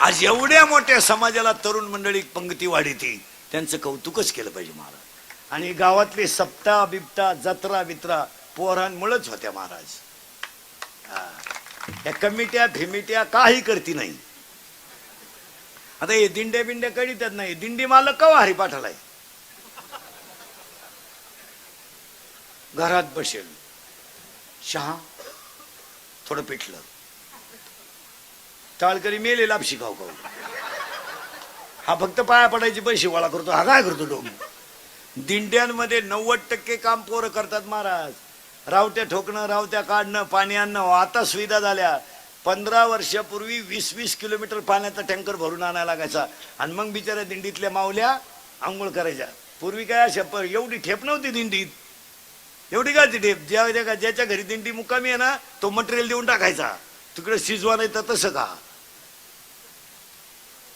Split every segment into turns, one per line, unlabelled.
आज एवढ्या मोठ्या समाजाला तरुण मंडळी पंक्ती वाढीती त्यांचं कौतुकच केलं पाहिजे महाराज. आणि गावातले सप्ता बिप्ता जत्रा बित्रा पोहरांमुळेच होत्या महाराज. या कमिट्या फिमिट्या काही करती नाही. आता हे दिंड्या बिंड्या कळीतात नाही. दिंडी मालक कवा हरिपाठालाय घरात बसेल. शहा थोडं पिठलं. टाळकरी मेले लापशी खाऊ खाऊ. हा फक्त पाया पडायची पैसे गोळा करतो हा काय करतो डोंग? दिंड्यांमध्ये नव्वद टक्के काम पोरं करतात महाराज. रावट्या ठोकणं रावत्या काढणं पाणी आणणं हो, आता सुविधा झाल्या. पंधरा वर्षापूर्वी वीस वीस किलोमीटर पाण्याचा टँकर भरून आणायला लागायचा. आणि मग बिचाऱ्या दिंडीतल्या माऊल्या आंघोळ करायच्या. पूर्वी काय अशा एवढी ठेप नव्हती दिंडीत. एवढी काय ती ठेप? ज्या ज्याच्या घरी दिंडी मुक्कामी आहे ना तो मटेरियल देऊन टाकायचा. तिकडे शिजवा नाही तर तसं का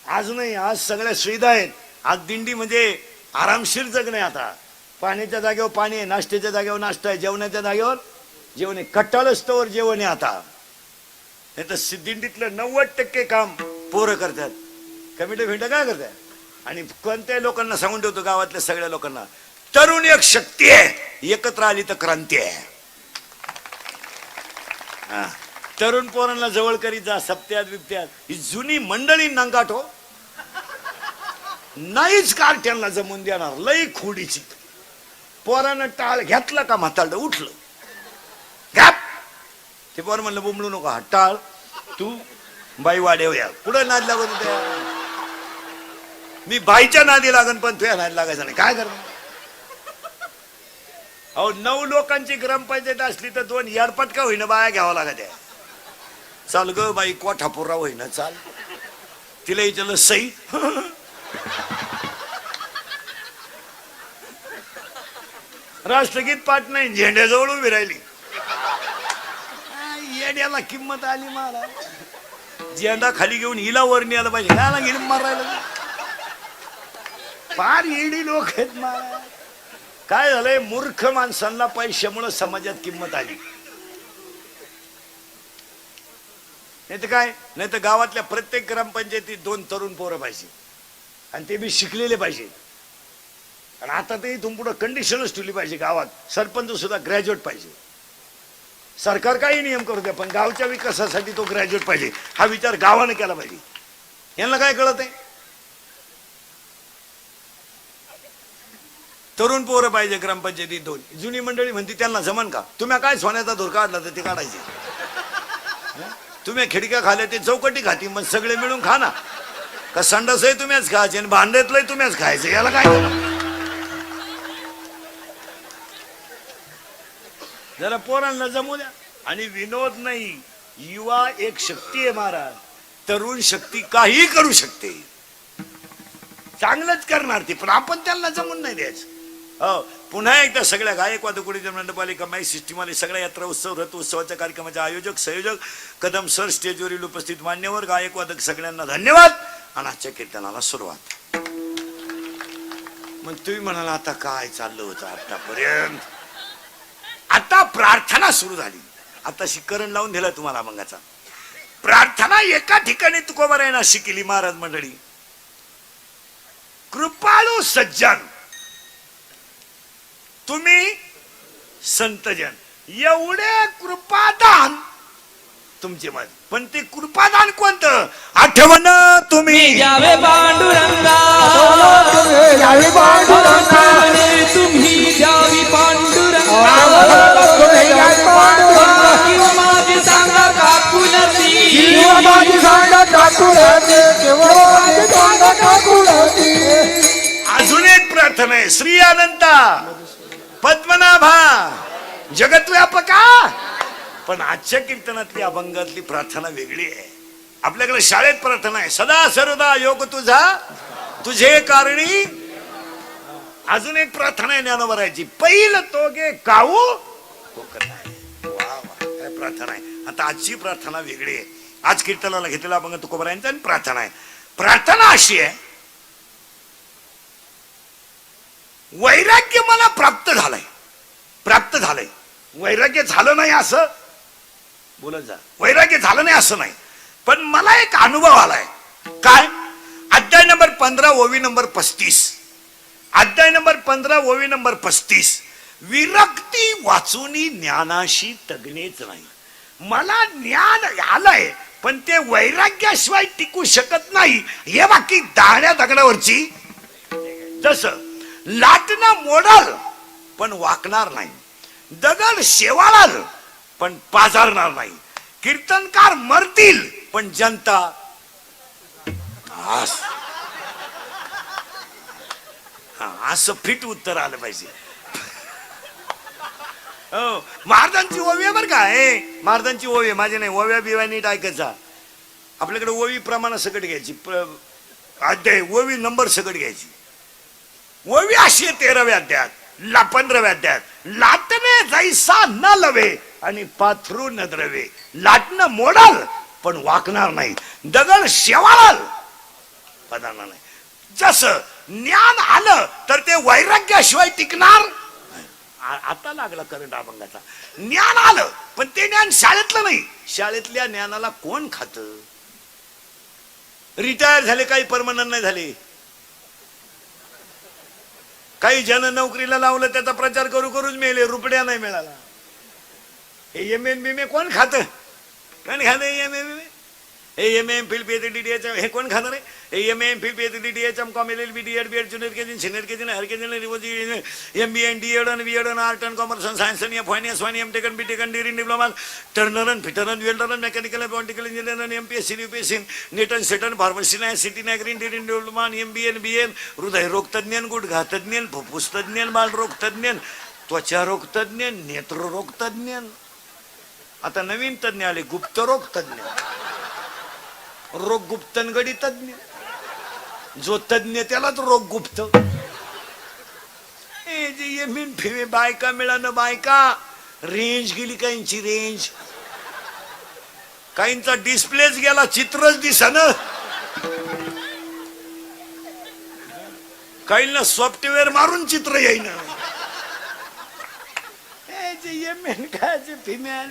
आज नाही आज सगळ्या सुविधा आहेत. आज दिंडी म्हणजे आरामशीर जगणे आता. पाण्याच्या जागेवर पाणी आहे नाश्त्याच्या जागेवर नाश्ता आहे जेवणाच्या जागेवर जेवण आहे. कट्टालस्तवर जेवण आहे आता. नाही तर दिंडीतलं नव्वद टक्के काम पोरं करतात. कमिटी फिंट काय करतात? आणि कोणत्याही लोकांना सांगून ठेवतो गावातल्या सगळ्या लोकांना तरुण एक शक्ती आहे. एकत्र आली तर क्रांती आहे. हा. तरुण पोरांना जवळ करीत जा सप्त्यात बिप्त्यात ही जुनी मंडळी नंगाटो हो. नाहीच कारट्यांना जमून देणार लई खोडीची. पोरानं टाळ घेतला का म्हाताळ उठलं. घ्या ते पोर म्हणलं बुंबलू नको हा टाळ. तू बाई वाडेव या. कुठं नाद लागत होत्या मी बाईच्या नादी लागन पण तुझ्या नाद लागायचा नाही. काय करणार? अहो नऊ लोकांची ग्रामपंचायत असली तर दोन याडपटका होईना बाया घ्यावा लागत आहे चाल ग बाई कोठापुरा होईना चाल. तिला विचारलं सई राष्ट्रगीत पाठ नाही झेंड्याजवळ उभी राहिली. येड्याला किंमत आली मला. झेंडा खाली घेऊन हिला वर न्यायला पाहिजे ह्याला घेऊन मारायला. फार येडी लोक आहेत मला. काय झालंय मूर्ख माणसांना पैशामुळे समाजात किंमत आली. नाही तर काय? नाही तर गावातल्या प्रत्येक ग्रामपंचायतीत दोन तरुण पोरं पाहिजे. आणि ते बी शिकलेले पाहिजे. आणि आता ते इथून पुढं कंडिशनच ठेवली पाहिजे गावात. सरपंच सुद्धा ग्रॅज्युएट पाहिजे. सरकार काही नियम करू द्या पण गावच्या विकासासाठी तो ग्रॅज्युएट पाहिजे. हा विचार गावाने केला पाहिजे. यांना काय कळत आहे? तरुण पोरं पाहिजे ग्रामपंचायतीत दोन. जुनी मंडळी म्हणते त्यांना जमन का? तुम्ही काय सोन्याचा धोर काढला तर ते काढायचे. तुम्ही खिडक्या खाल्या ते चौकटी खाती मग सगळे मिळून खा ना. का संडासही तुम्हीच खायचे आणि भांड्यातलंही तुम्हीच खायचं याला काय जरा पोरांना जमू द्या. आणि विनोद नाही युवा एक शक्ती आहे महाराज. तरुण शक्ती काही करू शकते. चांगलंच करणार ती पण आपण त्यांना जमून नाही द्यायचं. हो पुन्हा एकदा सगळ्या गायकवाद कुडी मंडपालिका माई सिस्टीमाली सगळ्या यात्रा उत्सव रथ उत्सवाच्या कार्यक्रमाचे आयोजक संयोजक कदम सर स्टेजवरील उपस्थित मान्यवर गायकवादक सगळ्यांना धन्यवाद आणि आजच्या कीर्तनाला सुरुवात. मग तुम्ही म्हणाला आता काय चाललं होतं आतापर्यंत? आता प्रार्थना सुरू झाली. आता शिकरण लावून दिला तुम्हाला मंगाचा. प्रार्थना एका ठिकाणी तुकोबारायना शिकली महाराज मंडळी. कृपाळू सज्जन. तुम्ही संतजन. एवढे कृपादान तुमचे मत पण ते कृपादान कोणतं? आठवण तुम्ही.
पांडुरंगा
पांडुरंगा.
द्यावी पांडुरंगा.
तुम्ही यावी पांडुरंगा.
किंवा माझी सांगा काकुलती.
किंवा माझी सांगा ठाकूरती किंवा माझी सांगा ठाकूरती
अजून एक प्रार्थना आहे. श्री अनंता. पद्मनाभा! जगतव्यापका पण आजच्या कीर्तनातली अभंगातली प्रार्थना वेगळी आहे. आपल्याकडे शाळेत प्रार्थना आहे. सदा सर्वदा योग तुझा तुझे कारणी. अजून एक प्रार्थना आहे ज्ञानोबरायची. पहिलं तो गे काऊ कोकण आहे. काय प्रार्थना आहे. आता आजची प्रार्थना वेगळी आहे. आज कीर्तनाला घेतलेला अभंग तुकोबरायांचा आणि प्रार्थना आहे. प्रार्थना अशी आहे वैराग्य मला प्राप्त झालंय. प्राप्त झालंय. वैराग्य झालं नाही असं? बोलत जा. वैराग्य झालं नाही असं नाही. पण मला एक अनुभव आलाय. काय? अध्याय नंबर पंधरा ओवी नंबर पस्तीस. अध्याय नंबर पंधरा ओवी नंबर पस्तीस. विरक्ती वाचूनी ज्ञानाशी तगणेच नाही. मला ज्ञान आलंय पण ते वैराग्याशिवाय टिकू शकत नाही. हे बाकी दाण्या दगडावरची. जसं लाटणं मोडाल पण वाकणार नाही. दगड शेवाळाल पण पाजारणार नाही. कीर्तनकार मरतील पण जनता हा, असं फिट उत्तर आलं पाहिजे. हो महाराजांची ओवी आहे बरं का? हे महाराजांची ओवी आहे, माझी नाही ओव्या बिव्या नीट ऐकायचा आपल्याकडे ओवी प्रमाण सकट घ्यायची. प्र- अध्याय ओवी नंबर सकट घ्यायची. ओवी तेराव्या अध्यायात ला पंधराव्या अध्यायात लाटणे जैसा न लवे आणि पाथरू न द्रवे. लाटणं मोडाल पण वाकणार नाही. दगड शेवाळाल पदाना नाही. जसं ज्ञान आलं तर ते वैराग्याशिवाय टिकणार आता लागला करंट अभंगाचा. ज्ञान आलं पण ते ज्ञान शाळेतलं नाही. शाळेतल्या ज्ञानाला कोण खात? रिटायर झाले काही परमनंट नाही झाले. काही जन नोकरीला लावलं त्याचा प्रचार करू करूच मेले रुपड्या नाही मिळाला. हे एम एम बी मे कोण खात? कोण खात एम एम हे M M Phil P D D H हे कोण खाणार आहे M M Phil P D H M com L L B D Ed B Ed junior K senior K her K M B N D Ed B Ed art and commerce and science M finance वान am taken be taken degree diploma Turner fitter welder mechanical political engineer M P S C U P S C NET and SET pharmacy नाही city नाही green degree diploma M B N B N हृदयरोग तज्ञ गुडघा तज्ञ फुफ्फुस तज्ञ बालरोग तज्ञ त्वचारोग तज्ञ नेत्ररोग तज्ञ आता नवीन तज्ञ आले गुप्तरोग तज्ञ रोग गुप्तनगडी तज्ञ. जो तज्ञ त्यालाच रोग गुप्त ए फिवे बायका मिळालं बायका रेंज गेली काहींची रेंज काहींचा डिस्प्लेच गेला चित्रच दिसन. काहींना सॉफ्टवेअर मारून चित्र येईन काय फिमेल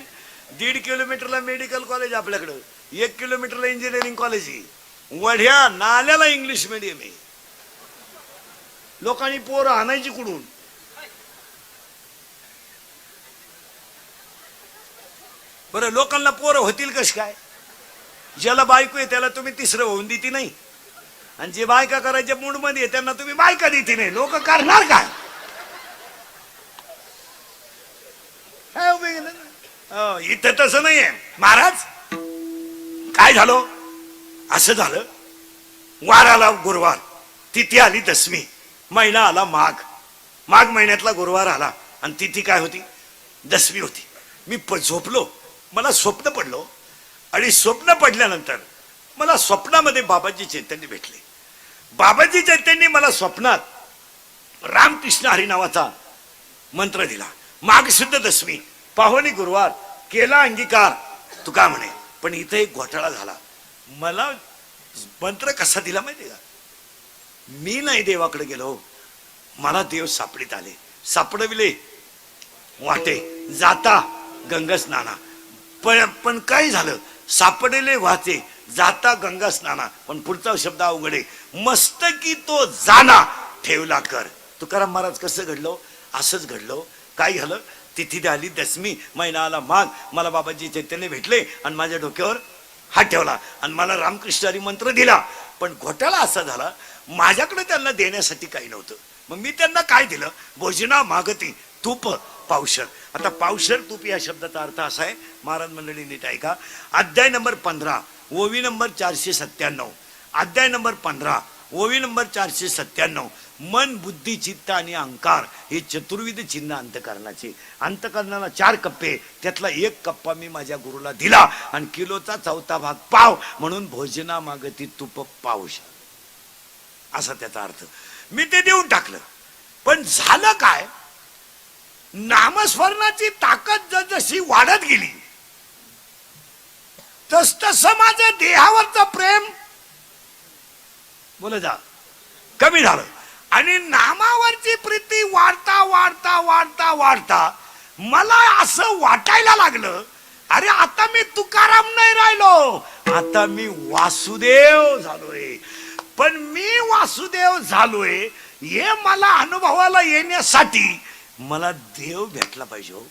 दीड किलोमीटरला मेडिकल कॉलेज आपल्याकडं. एक किलोमीटरला इंजिनिअरिंग कॉलेज आहे वढ्या नाल्याला इंग्लिश मिडियम आहे. लोकांनी पोरं आणायची कुठून? बरं लोकांना पोरं होतील कशी काय? ज्याला बायको आहे त्याला तुम्ही तिसरं होऊन देती नाही. आणि जे बायका करायच्या मूडमध्ये त्यांना तुम्ही बायका देते नाही. लोक करणार काय? इथं तसं नाहीये. महाराज काय झालं? असं झालं? वार आला गुरुवार. तिथी आली दसमी. महिना आला माघ. माघ महिन्यातला गुरुवार आला. आणि तिथी काय होती? दसमी होती. मी प झोपलो. मला स्वप्न पडलो. आणि स्वप्न पडल्यानंतर मला स्वप्नामध्ये बाबाजी चैतन्य भेटले. बाबाजी चैतन्य मला स्वप्नात रामकृष्ण हरी नावाचा मंत्र दिला. माघ शुद्ध दसमी. पाहुणी गुरुवार. केला अंगीकार. तुका म्हणे. पण इथे एक घोटाळा झाला. मला मंत्र कसा दिला माहिती का? मी नाही देवाकडे गेलो. मला देव सापडीत आले. सापडविले. वाटे. जाता. गंगा स्नाना. पण पण काय झालं. सापडले वाचे. जाता गंगा स्नाना. पण पुढचा शब्द अवघडे मस्तकी तो जाना ठेवला कर. तुकाराम महाराज कसं घडलो? असंच घडलो. काय झालं? तिथी आली दसमी महिना आला माघ मला बाबाजी चैतन्य भेटले आणि माझ्या डोक्यावर हात ठेवला आणि मला रामकृष्ण हरी मंत्र दिला. पण घोटाळा असा झाला माझ्याकडे त्यांना देण्यासाठी काही नव्हतं. मग मी त्यांना काय दिलं? भोजना मागती तूप पावशर. आता पावशर तूप या शब्दाचा अर्थ असा आहे महाराज मंडळी नीट ऐका. अध्याय नंबर पंधरा ओवी नंबर चारशे सत्त्याण्णव. अध्याय नंबर पंधरा ओवी नंबर चारशे सत्त्याण्णव. मन बुद्धी चित्त आणि अहंकार हे चतुर्विध चिन्ह अंतकरणाचे. अंतकरणाला चार कप्पे त्यातला एक कप्पा मी माझ्या गुरुला दिला आणि किलोचा चौथा भाग पाव म्हणून भोजना मागती तुप शक असा त्याचा अर्थ. मी ते देऊन टाकलं. पण झालं काय? नामस्मरणाची ताकद जशी वाढत गेली तस तस माझ्या देहावरचं प्रेम बोल जा. कमी झालं. आणि नामावरची प्रीती वाढता वाढता वाढता वाढता मला असं वाटायला लागलं अरे आता मी तुकाराम नाही राहिलो आता मी वासुदेव झालोय. पण मी वासुदेव झालोय हे मला अनुभवाला येण्यासाठी मला देव भेटला पाहिजे हो.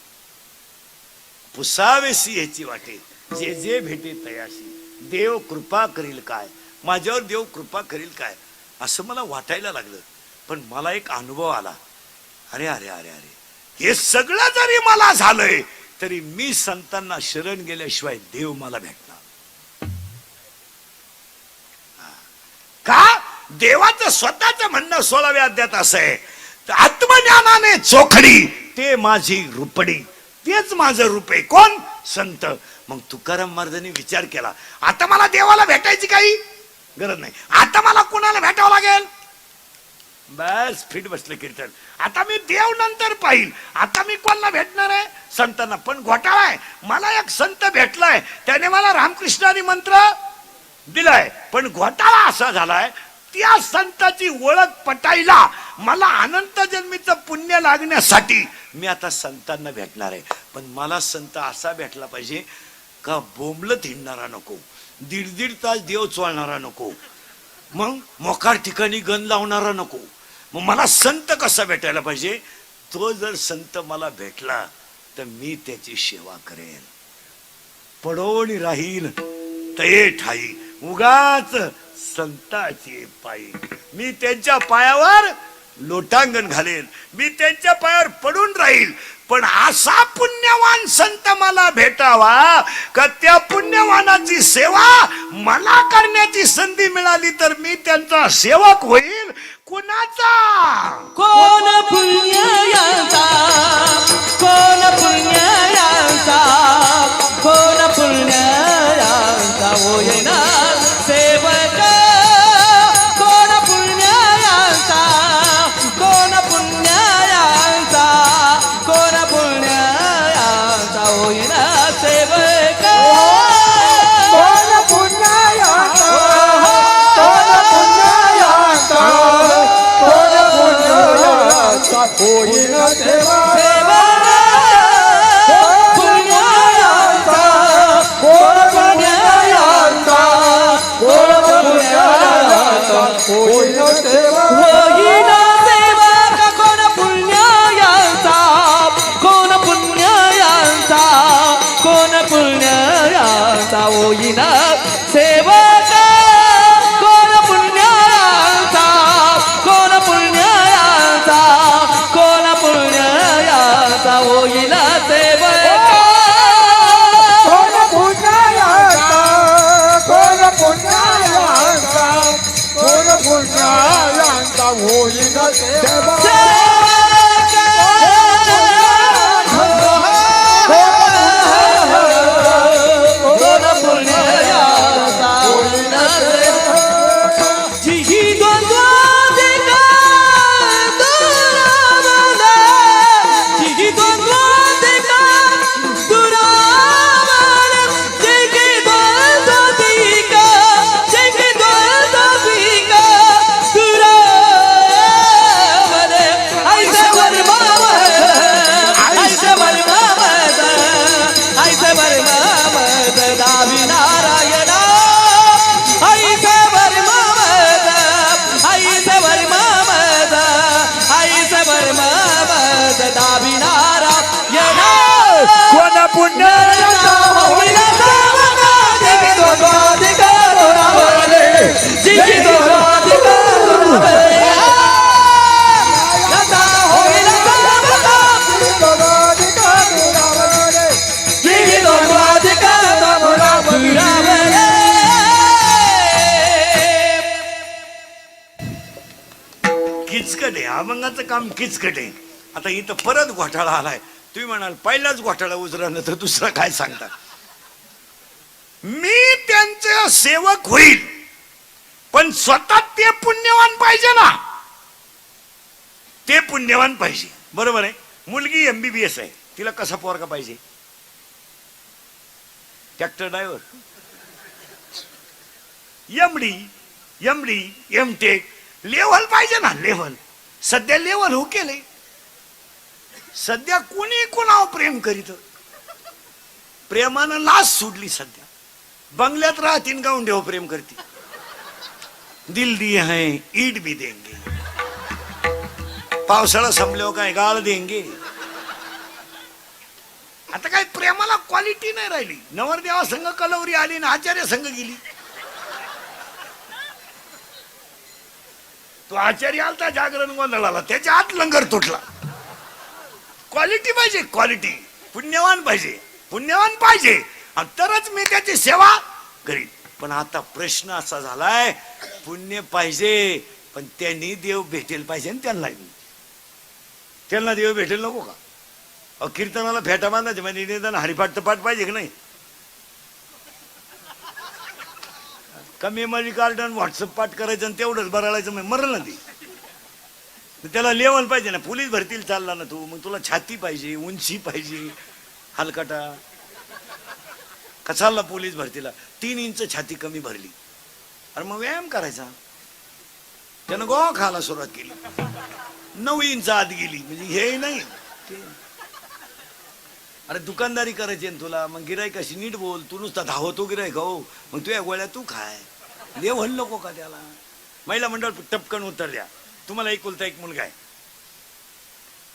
पुसावेसी याची वाटे जे जे भेटे तयाशी. देव कृपा करील काय? माझ्यावर देव कृपा करील काय? असं मला वाटायला लागलं. पण मला एक अनुभव आला. अरे अरे अरे अरे. हे सगळं जरी मला झालंय तरी मी संतांना शरण गेल्याशिवाय देव मला भेटणार. का? देवाचं स्वतःच म्हणणं सोळाव्या अध्यात असं आहे. आत्मज्ञानाने चोखडी ते माझी रुपडी तेच माझं रूप आहे. कोण? संत. मग तुकाराम महाराजांनी विचार केला. आता मला देवाला भेटायची काही गरज नाही. आता मला कुणाला भेटावं लागेल? बस फिट बसलं कीर्तन. आता मी देव नंतर पाहिल आता मी कोणाला भेटणार आहे? संतांना. पण घोटाळा आहे मला एक संत भेटलाय. त्याने मला रामकृष्णाने मंत्र दिलाय. पण घोटाळा असा झालाय त्या संताची ओळख पटायला मला अनंत जन्मीचं पुण्य लागण्यासाठी मी आता संतांना भेटणार आहे. पण मला संत असा भेटला पाहिजे का बोंबलत हिंडणारा नको. दीड दीड तास देव चोळणारा नको. मग मोकार ठिकाणी गण लावणारा नको. मग मला संत कसा भेटायला पाहिजे? तो जर संत मला भेटला तर मी त्याची सेवा करेन. पडोणी राहील तये ठाई. उगाच संताची पायी. मी त्यांच्या पायावर लोटांगण घालेन. मी त्यांच्या पायावर पडून राहील. पण असा पुण्यवान संत मला भेटावा का त्या पुण्यवानाची सेवा मला करण्याची संधी मिळाली तर मी त्यांचा सेवक होईल? कुणाचा?
कोण पुण्याचा कोण पुण्याचा कोण पुण्याचा होईना सेवक
पुण्यायाचा होईन देवा पुण्यायाचा
किचकट काम किचकट. आहे आता इथं परत घोटाळा आलाय. तुम्ही म्हणाल पहिलाच घोटाळा उजरानं तर दुसरा काय सांगता? मी त्यांचे सेवक होईल पण स्वतः ते पुण्यवान पाहिजे ना. ते पुण्यवान पाहिजे. बरोबर आहे? मुलगी एमबीबीएस आहे. तिला कसा पोरगा पाहिजे? Tractor driver MD MD M tech level पाहिजे ना लेव्हल सध्या लेवल हो केले सध्या कोणी कोणावर प्रेम करीत? प्रेमानं लाच सोडली सध्या. बंगल्यात राहतीन गाऊन देव प्रेम करती. दिल दिए है ईट भी देंगे. पावसाळा संपल्यावर काय गाळ देंगे? आता काय प्रेमाला क्वालिटी नाही राहिली. नवरदेवा संघ कलवरी आली आणि आचार्य संघ गेली. तो आचार्य आलता जागरण गोंधळाला. त्याच्या आत लंगर तुटला. क्वालिटी पाहिजे क्वालिटी पुण्यवान पाहिजे पुण्यवान पाहिजे. तरच मी त्याची सेवा करीन. पण आता प्रश्न असा झालाय पुण्य पाहिजे पण त्यांनी देव भेटेल पाहिजे त्यांना त्यांना देव भेटेल नको का? कीर्तनाला फेटा बांधायचे म्हणजे निदान हरिपाठ तर पाठ पाहिजे की नाही? कमी माझी गार्डन व्हॉट्सअप पाठ करायचं आणि तेवढंच बराळायचं मग म्हणजे मरल ना ती त्याला लेवल पाहिजे ना पोलीस भरतील चालला ना तू मग तुला छाती पाहिजे उंची पाहिजे हलकटा. का चालला पोलीस भरतीला? तीन इंच छाती कमी भरली. अरे मग व्यायाम करायचा. त्यानं गो खायला सुरुवात केली. नऊ इंच आत गेली म्हणजे हे नाही. अरे दुकानदारी करायची ना तुला मग गिरायक कशी नीट बोल तू नुसता धावतो गिरायक हो. मग तुझ्या गोळ्या तू खाय. लेवल म्हण नको का त्याला? महिला मंडळ टपकन उत्तर द्या. तुम्हाला एकुलता एक मुलगा आहे.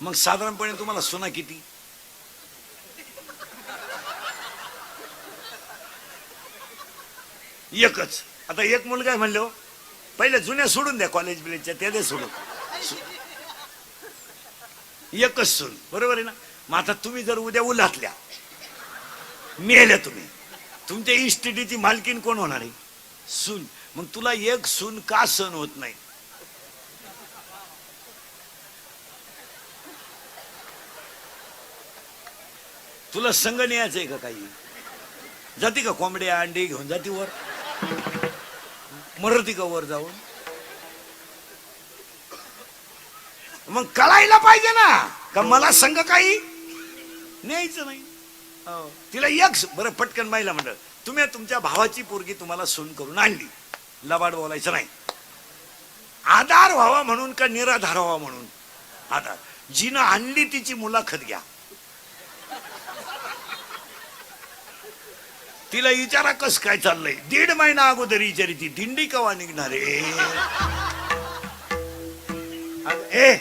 मग साधारणपणे तुम्हाला सोना किती? एकच. आता एक मुलगा आहे म्हणलो पहिले जुन्या सोडून द्या कॉलेज बिलेजच्या त्या दे सोडून. एकच सून. बरोबर आहे ना? मग आता तुम्ही जर उद्या उलातल्या मेल्या तुम्ही तुमच्या इस्टेटीची मालकीन कोण होणार आहे? सून. मग तुला एक सून का सण होत नाही? तुला संग न्यायचं आहे का काही? जाती का कोंबड्या अंडे घेऊन जाती वर? मरती का वर जाऊन? मग कळायला पाहिजे ना का मला संघ काही न्यायचं नाही? हो. तिला एक बरं पटकन बाईला म्हणलं. तुम्ही तुमच्या भावाची पोरगी तुम्हाला सून करून आणली. लबाड बोलायचं नाही. आधार व्हावा म्हणून का निराधार व्हावा म्हणून? आधार. जिनं आणली तिची मुलाखत घ्या. तिला विचारा कस काय चाललंय? दीड महिना अगोदर विचारी ती. दिंडी कवा निघणार ए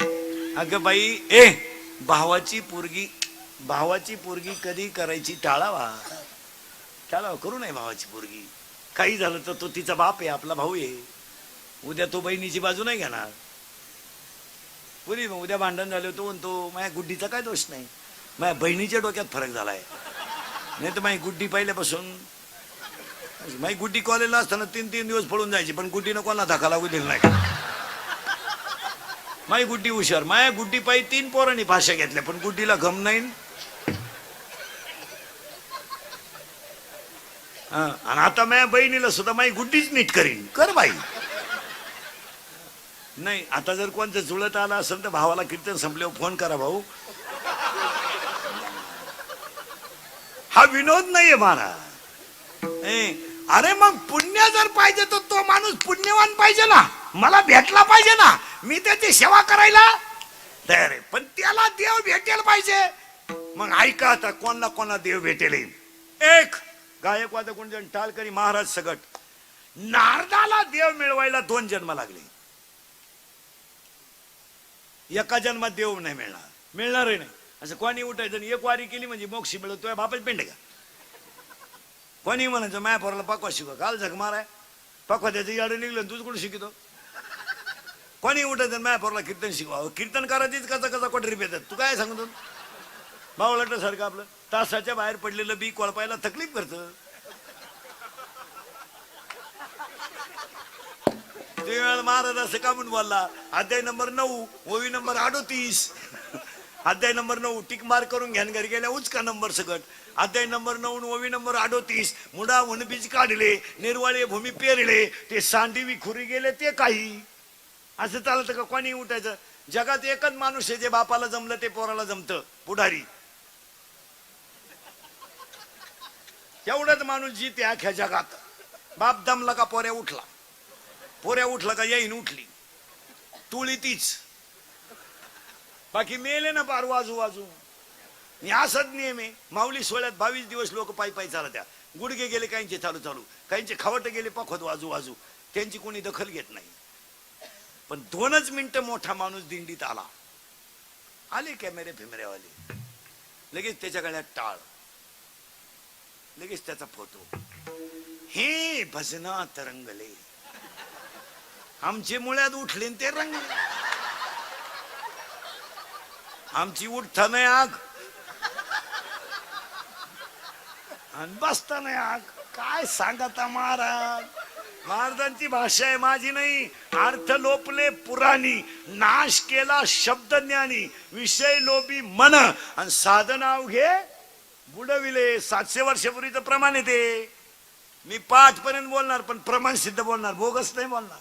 अग- बाई ए भावाची पोरगी भावाची पोरगी कधी करायची टाळावा? त्याला करू नये भावाची पोरगी. काही झालं तर तो तिचा बाप आहे आपला भाऊ आहे. उद्या तो बहिणीची बाजू नाही घेणार. पुरी मग उद्या भांडण झालं तो म्हणतो माझ्या गुड्डीचा काय दोष नाही? माझ्या बहिणीच्या डोक्यात फरक झालाय. नाही तर माझी गुड्डी पहिल्यापासून म्हणजे माझी गुड्डी कॉलेजला असताना तीन तीन दिवस पळून जायची पण गुड्डीनं कोणाला धक्का लागू दिला नाही. माझी गुड्डी हुशार. माझ्या गुड्डी पायी तीन पोरांनी भाषा घेतल्या पण गुड्डीला घम नाही. आणि आता माझ्या बहिणीला सुद्धा माझी गुड्डीच नीट करीन. कर बाई. नाही आता जर कोणतं जुळत आलं असेल तर भावाला कीर्तन संपल्यावर फोन करा भाऊ. हा विनोद नाहीये महाराज अरे मग पुण्य जर पाहिजे तर तो माणूस पुण्यवान पाहिजे ना. मला भेटला पाहिजे ना. मी त्याची सेवा करायला. तयार आहे पण त्याला देव भेटेल पाहिजे. मग ऐका आता कोणला कोणा देव भेटेल एक गायकवाद कोणजण टालकरी महाराज सगट. नारदाला देव मिळवायला दोन जन्म लागले. एका जन्मात देव नाही मिळणार. मिळणारही नाही. असं कोणी उठायचं आणि एक वारी केली म्हणजे मोक्षी मिळतोय बापाच पेंड का कोणी म्हणायचं माया पोराला पकवा शिकवा काल झक माराय. पकवा त्याचं याडं निघलं तूच कुठं शिकतो कोणी उठायचं माया पोराला कीर्तन शिकवा. कीर्तन करायचीच कसा कसा कोटरी पेतात तू काय सांगतो? बावळट सारखं आपलं. तासाच्या बाहेर पडलेलं बी कोळपायला तकलीफ करतं. महाराज असं का म्हणून बोलला? अध्याय नंबर नऊ ओवी नंबर अडोतीस. अध्याय नंबर नऊ टिक मार करून घ्यान घरी गेल्या उचका नंबर सकट. अध्याय नंबर नऊ ओवी नंबर अडोतीस मुडा वनबीज काढले निर्वाळे भूमी पेरले ते सांडी विखुरी गेले ते काही. असं चालतं का? कोणी उठायचं? जगात एकच माणूस आहे जे बापाला जमलं ते पोराला जमतं. पुढारी. एवढाच माणूस जीते आख्या जगात. बाप दमला का पोऱ्या उठला? पोऱ्या उठला का येईन उठली. तुळी तीच. बाकी मेले ना पार वाजू वाजू. मी असत नियम आहे माऊली सोहळ्यात बावीस दिवस लोक पायी पायी चालत त्या गुडघे गेले काहींचे चालू चालू काहींचे खावट गेले पखत वाजू वाजू. त्यांची कोणी दखल घेत नाही. पण दोनच मिनिटं मोठा माणूस दिंडीत आला. आले कॅमेरे फिमेरेवाले लगेच त्याच्या गळ्यात टाळ. लगेच त्याचा फोटो. हे भजना तरंगले. आमचे मुळ्यात उठले ते रंगले. आमची उठता नाही आग. आणि बसता नाही आग. काय सांगता महाराज? महाराजांची भाषा आहे माझी नाही. अर्थ लोपले पुराणी. नाश केला शब्द ज्ञानी विषय लोभी मन. आणि साधन अवघे बुडविले सातशे वर्षापूर्वीचं प्रमाण येते. मी पाठ पर्यंत बोलणार पण प्रमाण सिद्ध बोलणार बोगस नाही बोलणार.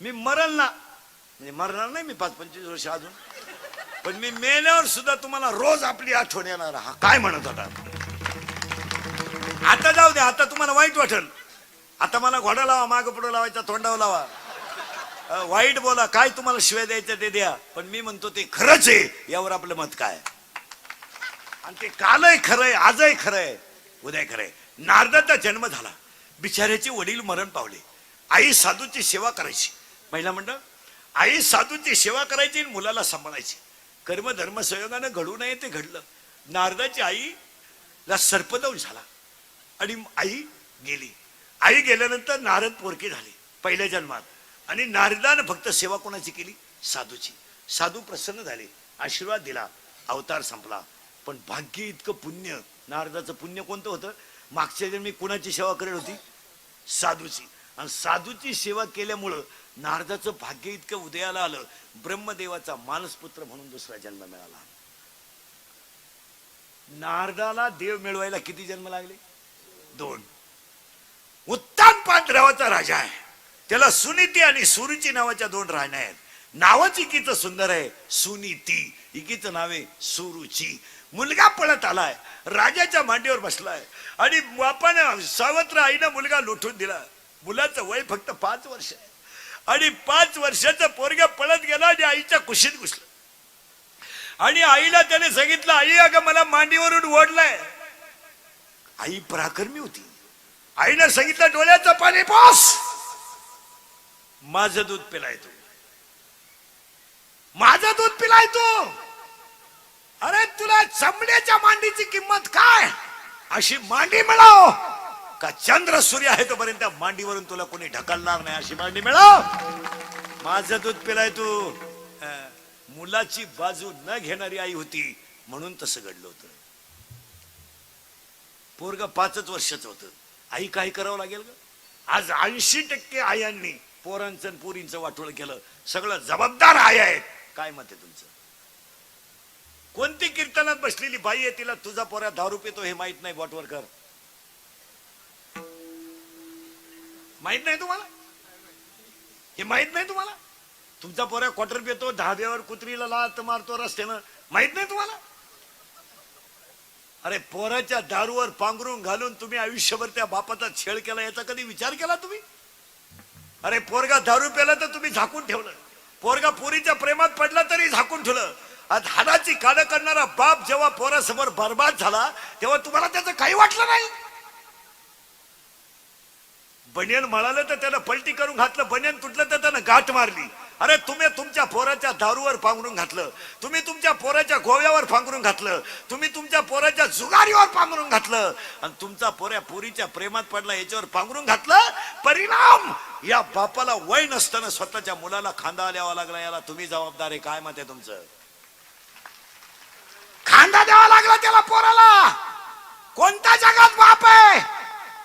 मी मरल ना म्हणजे मरणार नाही मी पाच पंचवीस वर्ष अजून. पण मी मेल्यावर सुद्धा तुम्हाला रोज आपली आठवण येणार. हा काय म्हणत होता? आता जाऊ द्या आता तुम्हाला वाईट वाटल. आता मला घोडा लावा माग पुढं लावायचा तोंडावर लावा. वाईट बोला काय तुम्हाला शिवाय द्यायचं ते द्या. पण मी म्हणतो ते खरंच आहे यावर आपलं मत काय? आणि ते कालही खरंय आजही खरंय उद्या खरंय. नारदाचा जन्म झाला. बिचाऱ्याचे वडील मरण पावले. आई साधूची सेवा करायची. महिला मंडळ आई साधूची सेवा करायची आणि मुलाला सांभाळायची. कर्म धर्म संयोगानं घडू नये ते घडलं. नारदाची आईला सर्पदंश झाला. आणि आई गेली. आई गेल्यानंतर नारद पोरकी झाली पहिल्या जन्मात. आणि नारदानं फक्त सेवा कोणाची केली? साधूची. साधू प्रसन्न झाले. आशीर्वाद दिला. अवतार संपला. पण भाग्य इतकं पुण्य. नारदाचं पुण्य कोणतं होतं? मागच्या जन्मी कुणाची सेवा करेल होती? साधूची. आणि साधूची सेवा केल्यामुळं नारदाचं भाग्य इतकं उदयाला आलं. ब्रह्मदेवाचा मानसपुत्र म्हणून दुसरा जन्म मिळाला. नारदाला देव मिळवायला किती जन्म लागले? दोन. उत्तम पांढरावाचा राजा आहे. त्याला सुनीती आणि सुरुची नावाच्या दोन राण्या आहेत. नावच इकीचं सुंदर आहे. सुनीती. इकीचं नाव आहे सुरुची. मुलगा पळत आलाय. राजाच्या मांडीवर बसलाय. आणि बापानं सावत्र आईनं मुलगा लुटून दिला. मुलाचं वय फक्त पाच वर्ष आहे. आणि पाच वर्षाचं पोरग पळत गेला आणि आईच्या कुशीत घुसलं. आणि आईला त्याने सांगितलं आई अगं मला मांडीवरून ओढलाय. आई पराक्रमी होती. आईनं सांगितलं डोळ्याचं पाणी पास माझं दूध पिलाय तू. माझं दूध पिलाय तू. अरे तुला चमड्याच्या मांडीची किंमत काय? अशी मांडी मिळाव. का चंद्र सूर्य आहे तोपर्यंत त्या मांडीवरून तुला कोणी ढकलणार नाही अशी मांडी मिळाव? माझं दूध पिलाय तू. मुलाची बाजू न घेणारी आई होती म्हणून तसं घडलं होतं. पोरग पाचच वर्षाचं होतं. आई काय करावं लागेल ग? आज ऐंशी टक्के आयांनी पोरांचं पोरींचं वाटोळ केलं. सगळं जबाबदार आई आहेत. काय मत आहे तुमचं? कोणती कीर्तनात बसलेली बाई आहे तिला तुझा पोऱ्या दारू पितो हे माहीत नाही बॉटवर कर. माहीत नाही तुम्हाला? हे माहीत नाही तुम्हाला? तुमचा पोऱ्या क्वार्टर पितो धाब्यावर कुत्रीला लात मारतो रस्त्यानं. माहीत नाही तुम्हाला? अरे पोराच्या दारूवर पांघरून घालून तुम्ही आयुष्यभर त्या बापाचा छेड केला याचा कधी विचार केला तुम्ही? अरे पोरगा दारू प्याला तर तुम्ही झाकून ठेवलं. पोरगा पोरीच्या प्रेमात पडला तरी झाकून ठेवलं. आज हाडाची काढ करणारा बाप जेव्हा पोरासमोर बर्बाद झाला तेव्हा तुम्हाला त्याचं काही वाटलं नाही? बनियन म्हणालं तर त्यानं पलटी करून घातलं बनियन तुटलं तर त्यानं गाठ मारली. अरे तुम्ही तुमच्या पोराच्या दारूवर पांघरून घातलं तुम्ही तुमच्या पोराच्या गोव्यावर पांघरून घातलं तुम्ही तुमच्या पोराच्या जुगारीवर पांघरून घातलं. आणि तुमचा पोऱ्या पोरीच्या प्रेमात पडला याच्यावर पांघरून घातलं? परिणाम! या बापाला वय नसताना स्वतःच्या मुलाला खांदा द्यावा लागला याला तुम्ही जबाबदार आहे काय मत आहे तुमचं? खांदा द्यावा लागला त्याला पोराला. कोणत्या जगात बाप आहे?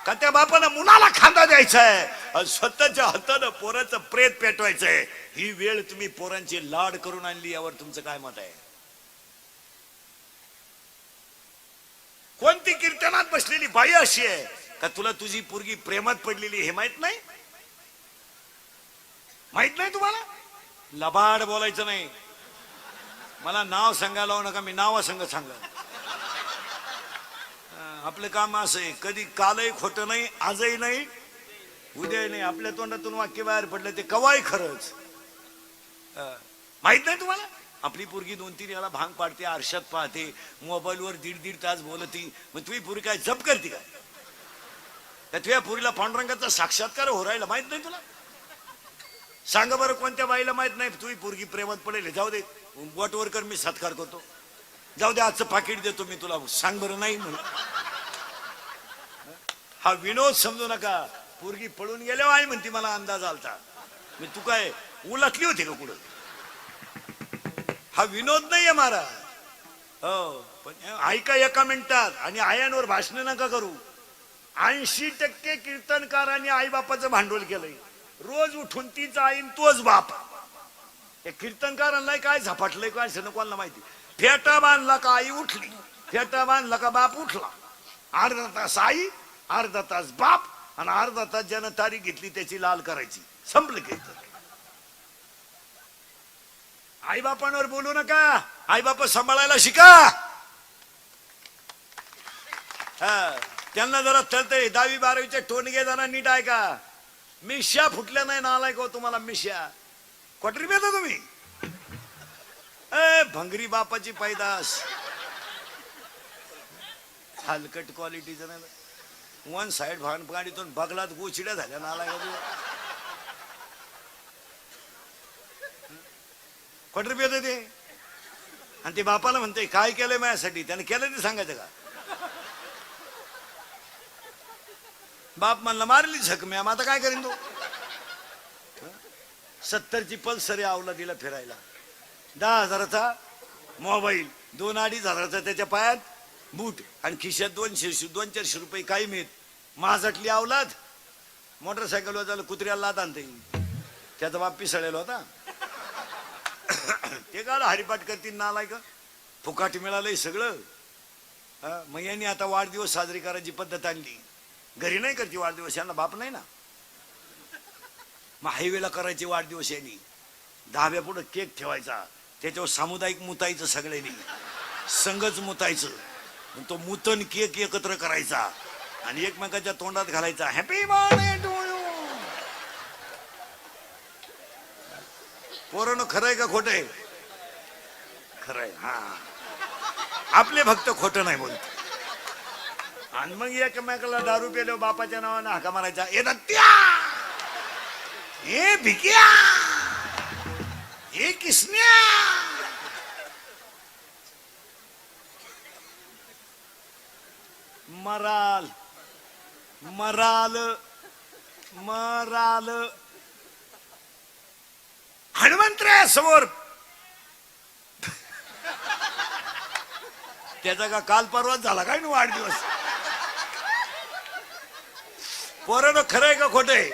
का त्या बापानं मुलाला खांदा द्यायचाय? स्वतःच्या हातानं पोराचं प्रेत पेटवायचंय? ही वेळ तुम्ही पोरांची लाड करून आणली यावर तुमचं काय मत आहे? कोणती कीर्तनात बसलेली बाई अशी आहे? का तुला तुझी पोरगी प्रेमात पडलेली हे माहीत नाही? माहीत नाही तुम्हाला? लबाड बोलायचं नाही. मला नाव सांगायला नका मी नावा संग सांगा आपलं काम असं आहे कधी कालही खोटं नाही आजही नाही उद्याही नाही. आपल्या तोंडातून वाक्य बाहेर पडलं ते कवाही खरंच. माहीत नाही तुम्हाला? आपली पोरगी दोन तीन याला भांग पाडते आरशात पाहते मोबाईलवर दीड दीड तास बोलती. मग तुम्ही पुरी काय जप करते काय त्या तुझ्या पुरीला पांडुरंगाचा साक्षात्कार हो राहिला माहीत नाही तुला? सांगा बरं कोणत्या बाईला माहीत नाही तुझी पोरगी प्रेमात पडेल जाऊ दे. बोटवर मी सत्कार करतो. जाऊ दे आजचं पाकिट देतो मी तुला. सांग बरं नाही म्हणून. हा विनोद समजू नका. पोरगी पळून गेल्यावर आई म्हणती मला अंदाज आलता. मी तू काय उलटली होती का कुठं? हा विनोद नाहीये मारा हो पण ऐका एका मिनिटात. आणि आयांवर भाषण नका करू. ऐंशी टक्के कीर्तनकारांनी आईबापाचं भांडवल केलंय. रोज उठून तीच आईन तोच बाप. या कीर्तनकारांना काय झपाटलंय काय असं कोणाला माहिती. फेटा बांधला का आई उठली. फेटा बांधला का बाप उठला? अर्धा तास आई अर्धा तास बाप आणि अर्धा तास ज्यानं तारीख घेतली त्याची लाल करायची. संपलं कीर्तन आईबापांवर बोलू नका. आई बाप सांभाळायला शिका. त्यांना जरा तळतळी दहावी बारावीचे टोनगे जरा नीट ऐका. मिश्या फुटल्या नाही नालायक का तुम्हाला मिश्या. क्वाटरी पेता तुम्ही? ए भंगरी बापाची पैदास. हलकट क्वालिटीचं नाही. वन साइड भान गाडीतून बगलात गोचिड्या झाल्या नाला का तू क्वाटरी ते. आणि ते बापाला म्हणते काय केलंय माझ्यासाठी? त्याने केलं ते सांगायचं का? बाप म्हणला मारली झक मॅम आता काय करीन तो? सत्तरची पल्सर आवला दिला फिरायला. दहा हजाराचा मोबाईल दोन अडीच हजाराचा त्याच्या पायात बूट आणि खिशात दोनशे दोन चारशे रुपये काही मिळत. माझाटली आवलाद मोटरसायकलवर झालं कुत्र्याला लाद आणते. त्याचा बाप पिसळेल होता. ते काल हरिपाठ करतील नालाय का फुकाट मिळालंय सगळं. मग यांनी आता वाढदिवस साजरी करायची पद्धत आणली. घरी नाही करते वाढदिवस यांना बाप नाही ना. मग हायवेला करायचे वाढदिवस यांनी. दहाव्या पुढे केक ठेवायचा. त्याच्यावर सामुदायिक मुतायचं सगळ्यांनी. संघच मुतायचं मग तो मुतन केक एकत्र करायचा. आणि एकमेकाच्या तोंडात घालायचा. हॅपी बर्थडे टू यू पोरण खरंय का खोटंय? खरंय हा. आपले भक्त खोटं नाही बोलत. आणि मग एकमेकाला दारू पेलो बापाच्या नावानं हाका मारायचा. येतात त्या! ए भिकिया! ए किसन्या! मराल मराल मराल. हनुमंतराया समोर त्याचा का काल परवाच झाला काय ना वाढदिवस? पोरानं खरंय का खोटंय